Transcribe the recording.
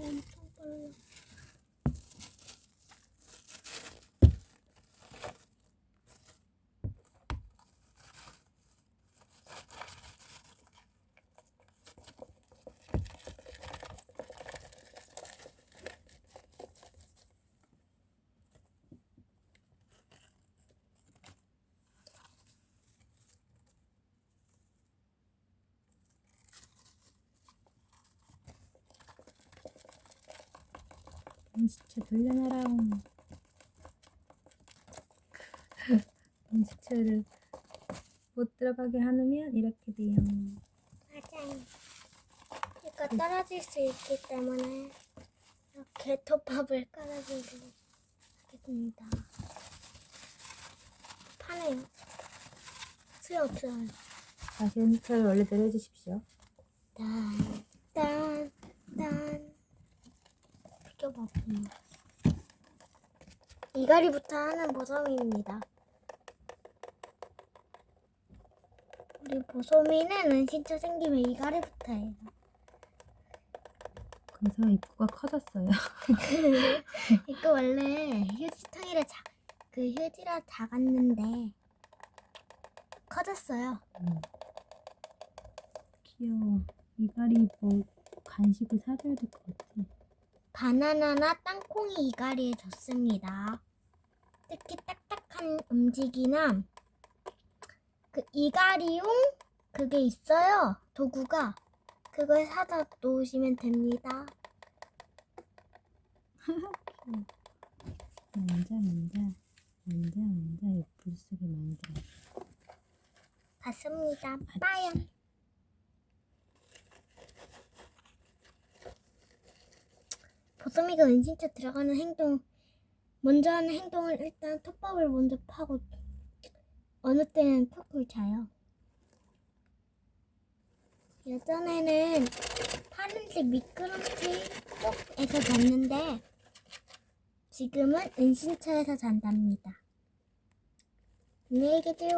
Ayun, pang 인스체 돌려놔라. 인스체를 못 들어가게 하면 이렇게 돼요. 맞아요. 이거 떨어질 수 있기 때문에 이렇게 톱밥을 깔아주도록 하겠습니다. 파네요. 수요 없어요. 다시 인스체를 원래대로 해주십시오. 딴, 비켜봐. 이가리부터 하는 보솜이입니다. 우리 보솜이는 은신처 생기면 이가리부터 해요. 그래서 입구가 커졌어요. 이거 원래 휴지통이라 자, 그 휴지라 작았는데 커졌어요. 음. 귀여워. 이갈이 뭐 간식을 사줘야 될 것 같아. 바나나나 땅콩이 이가리에 좋습니다. 특히 딱딱한 음식이나 그 이가리용 그게 있어요. 도구가 그걸 사다 놓으시면 됩니다. 만자 만자 만자 만자 입술 속에 만자. 봤습니다. 빠요. 보솜이가 은신처 들어가는 행동 먼저 하는 행동을 일단 톱밥을 먼저 파고 어느 때는 쿡쿡 자요. 예전에는 파란색 미끄럼틀 쪽에서 잤는데 지금은 은신처에서 잔답니다. 안녕히 계세요.